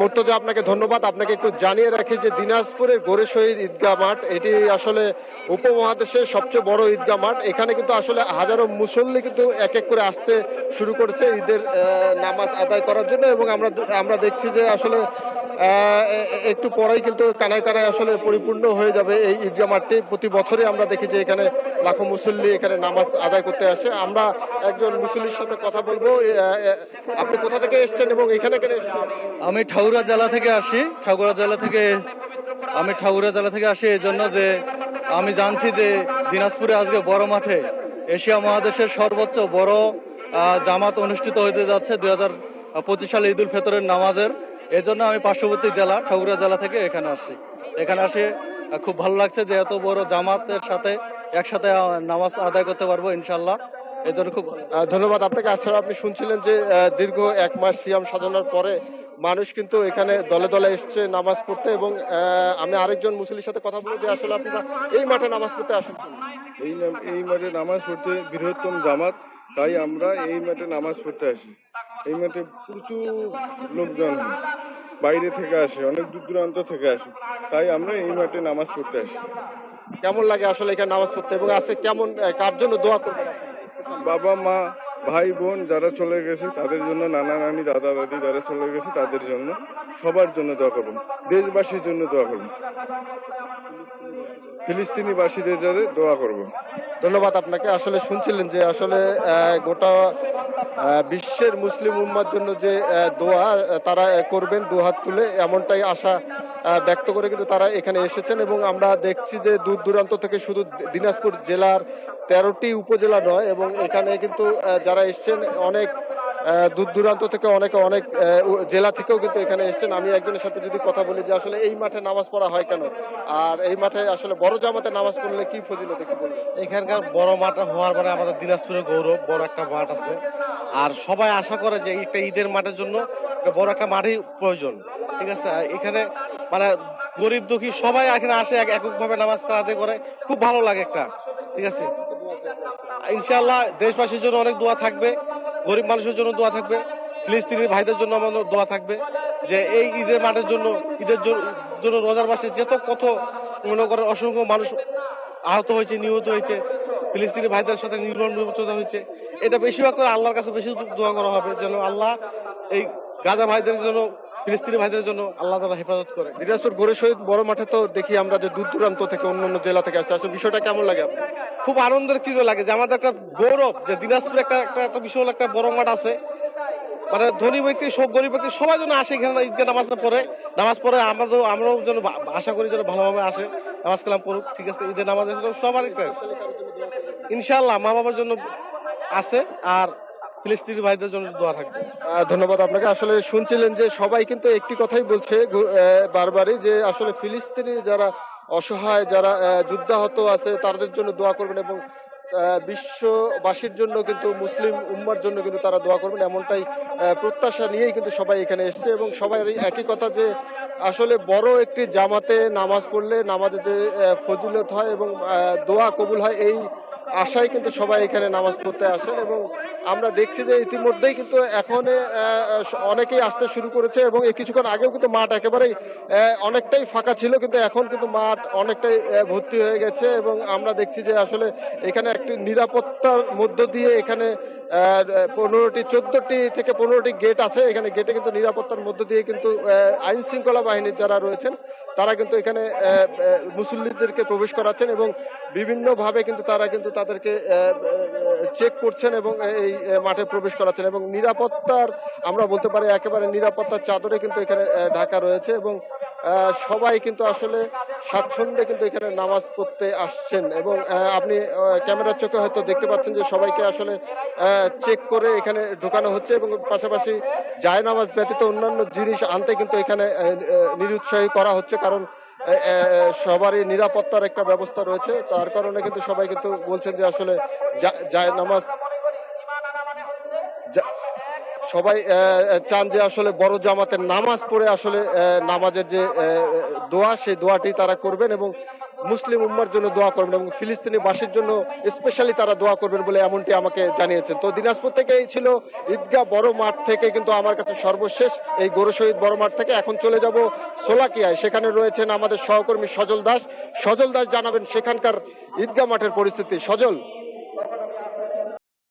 মুর্তজা, আপনাকে ধন্যবাদ। আপনাকে একটু জানিয়ে রাখি যে দিনাজপুরের গোরে শহীদ ঈদগাহ মাঠ, এটি আসলে উপমহাদেশের সবচেয়ে বড় ঈদগাহ মাঠ। এখানে কিন্তু আসলে হাজারো মুসল্লি কিন্তু এক এক করে আসতে শুরু করেছে ঈদের নামাজ আদায় করার জন্য এবং আমরা আমরা দেখছি যে আসলে একটু পরেই কিন্তু কানায় কানায় আসলে পরিপূর্ণ হয়ে যাবে এই ঈদগাহ মাঠটি। প্রতি বছরই আমরা দেখি যে এখানে লাখো মুসল্লি এখানে নামাজ আদায় করতে আসে। আমরা একজন মুসল্লির সাথে কথা বলব। আপনি কোথা থেকে এসেছেন এবং এখানে কেন আমি ঠাকুরা জেলা থেকে আসি। ঠাকুরা জেলা থেকে আমি ঠাকুরা জেলা থেকে আসি এই জন্য যে আমি জানছি যে দিনাজপুরে আজকে বড় মাঠে এশিয়া মহাদেশের সর্বোচ্চ বড় জামাত অনুষ্ঠিত হতে যাচ্ছে দুই হাজার পঁচিশ সালে ঈদুল ফেতরের নামাজের। এই জন্য আমি পার্শ্ববর্তী জেলা ঠাকুরা জেলা থেকে এখানে আসি এখানে আসে খুব ভালো লাগছে যে এত বড় জামাতের সাথে একসাথে নামাজ আদায় করতে পারব ইনশাল্লাহ এই জন্য খুব ধন্যবাদ। আপনাকে আসলে আপনি শুনছিলেন যে দীর্ঘ এক মাস সিয়াম সাধনার পরে মানুষ কিন্তু এখানে দলে দলে এসছে নামাজ পড়তে এবং আমি আরেকজন মুসলির সাথে কথা বলব যে আসলে আপনারা এই মাঠে নামাজ পড়তে আসেন এই এই মাঠে নামাজ পড়তে বৃহত্তম জামাত তাই আমরা এই মাঠে নামাজ পড়তে আসি। এই মাঠে প্রচুর লোকজন বাইরে থেকে আসে অনেক দূর দূরান্ত থেকে আসে। তাই আমরা এই মাঠে নামাজ পড়তে আসি। কেমন লাগে আসলে এখানে নামাজ পড়তে? এবং আছে কেমন কার জন্য দোয়া করবেন? বাবা মা ভাই বোন যারা চলে গেছে তাদের জন্য নানা নানি দাদা দাদি যারা চলে গেছে তাদের জন্য সবার জন্য দোয়া করবেন। দেশবাসীর জন্য দোয়া করবেন। ফিলিস্তিনিবাসীদের যাদের দোয়া করব। ধন্যবাদ আপনাকে। আসলে শুনছিলেন যে আসলে গোটা বিশ্বের মুসলিম উম্মার জন্য যে দোয়া তারা করবেন দু হাত তুলে, এমনটাই আশা ব্যক্ত করে কিন্তু তারা এখানে এসেছেন এবং আমরা দেখছি যে দূর দূরান্ত থেকে শুধু দিনাজপুর জেলার তেরোটি উপজেলা নয়, এবং এখানে কিন্তু যারা এসছেন, অনেক দূর দূরান্ত থেকে অনেকে অনেক জেলা থেকেও কিন্তু এখানে এসেছেন। আমি একজনের সাথে যদি কথা বলি যে আসলে এই মাঠে নামাজ পড়া হয় কেন? আর এই মাঠে আসলে বড় জামাতে নামাজ পড়লে কি ফজিলত কি বলবেন? এখানকার বড় মাঠ হওয়ার মানে আমাদের দিনাজপুরের গৌরব বড় একটা মাঠ আছে। আর সবাই আশা করে যে একটা ঈদের মাঠের জন্য বড় একটা মাঠই প্রয়োজন। ঠিক আছে? এখানে মানে গরিব দুঃখী সবাই এখানে আসে, এক- এককভাবে নামাজ আদায় করে। খুব ভালো লাগে একটা। ঠিক আছে? ইনশাআল্লাহ দেশবাসীর জন্য অনেক দোয়া থাকবে। গরিব মানুষের জন্য দোয়া থাকবে, ফিলিস্তিনের ভাইদের জন্য আমাদের দোয়া থাকবে, যে এই ঈদের মাঠের জন্য, ঈদের জন্য রোজার মাসে যেত কত মনে করেন অসংখ্য মানুষ আহত হয়েছে, নিহত হয়েছে, ফিলিস্তিনি ভাইদের সাথে নির্মম নির্বাচন হয়েছে এটা বেশিরভাগ করে আল্লাহর কাছে বেশি দোয়া করা হবে, যেন আল্লাহ এই গাজা ভাইদের জন্য, ফিলিস্তিনি ভাইদের জন্য আল্লাহ তারা হেফাজত করে দিনাজপুর গোরে শহীদ বড় মাঠে তো দেখি আমরা যে দূর দূরান্ত থেকে অন্য অন্য জেলা থেকে আসছে আসলে বিষয়টা কেমন লাগে আপনার? খুব আনন্দের কিছু লাগে যে আমাদের একটা গৌরব, যে দিনাজপুরে একটা একটা এত বিশাল একটা বড় মাঠ আছে। মানে ধনী ব্যক্তি, সব গরিব ব্যক্তি সবাই যেন আসে এখানে ঈদগাহ নামাজ পড়ে নামাজ পড়ে আমরা আমরাও যেন আশা করি যেন ভালোভাবে আসে। নামাজ কালাম পড়ুক, ঠিক আছে, ঈদের নামাজের জন্য সবারই চাই। ইনশাআল্লাহ মা বাবার জন্য আছে, আর ফিলিস্তিনি ভাইদের জন্য দোয়া থাকবে। ধন্যবাদ আপনাকে। আসলে শুনছিলেন যে সবাই কিন্তু একটি কথাই বলছে বারবারই যে আসলে ফিলিস্তিনি যারা অসহায় যারা যুদ্ধাহত আছে, তাদের জন্য দোয়া করবেন এবং বিশ্ববাসীর জন্য কিন্তু, মুসলিম উম্মার জন্য কিন্তু তারা দোয়া করবেন। এমনটাই প্রত্যাশা নিয়েই কিন্তু সবাই এখানে এসছে এবং সবাই একই কথা যে, আসলে বড় একটি জামাতে নামাজ পড়লে নামাজে যে ফজিলত হয় এবং দোয়া কবুল হয়, এই আশায় কিন্তু সবাই এখানে নামাজ পড়তে আসেন এবং আমরা দেখছি যে ইতিমধ্যেই কিন্তু এখন অনেকেই আসতে শুরু করেছে এবং এই কিছুক্ষণ আগেও কিন্তু মাঠ একেবারেই অনেকটাই ফাঁকা ছিল, কিন্তু এখন কিন্তু মাঠ অনেকটাই ভর্তি হয়ে গেছে এবং আমরা দেখছি যে আসলে এখানে একটি নিরাপত্তার মধ্য দিয়ে এখানে পনেরোটি, চোদ্দটি থেকে পনেরোটি গেট আছে। এখানে গেটে কিন্তু নিরাপত্তার মধ্য দিয়ে কিন্তু আইন শৃঙ্খলা বাহিনীর যারা রয়েছেন, তারা কিন্তু এখানে মুসল্লিদেরকে প্রবেশ করাচ্ছেন এবং বিভিন্নভাবে কিন্তু তারা কিন্তু তাদেরকে চেক করছেন এবং এই মাঠে প্রবেশ করাচ্ছেন এবং নিরাপত্তার, আমরা বলতে পারি একেবারে নিরাপত্তার চাদরে কিন্তু এখানে ঢাকা রয়েছে এবং সবাই কিন্তু আসলে স্বাচ্ছন্দ্যে কিন্তু এখানে নামাজ পড়তে আসছেন এবং আপনি ক্যামেরার চোখে হয়তো দেখতে পাচ্ছেন যে সবাইকে আসলে চেক করে এখানে ঢোকানো হচ্ছে এবং পাশাপাশি জায় নামাজ ব্যতীত অন্যান্য জিনিস আনতে কিন্তু এখানে নিরুৎসাহী করা হচ্ছে কারণ সবারই নিরাপত্তার একটা ব্যবস্থা রয়েছে। তার কারণে কিন্তু সবাই কিন্তু বলছেন যে আসলে যায় নামাজ সবাই চান যে আসলে বড় জামাতের নামাজ পড়ে আসলে নামাজের যে দোয়া, সেই দোয়াটি তারা করবেন এবং মুসলিম উম্মার জন্য দোয়া করবেন এবং ফিলিস্তিনি বাসীর জন্য স্পেশালি তারা দোয়া করবেন বলে এমনটি আমাকে জানিয়েছেন। তো দিনাজপুর থেকে এই ছিল ঈদগাহ বড় মাঠ থেকে কিন্তু আমার কাছে সর্বশেষ এই গরু শহীদ বড় মাঠ থেকে। এখন চলে যাব সোলাকিয়ায়। সেখানে রয়েছেন আমাদের সহকর্মী সজল দাস। সজল দাস জানাবেন সেখানকার ঈদগাহ মাঠের পরিস্থিতি। সজল?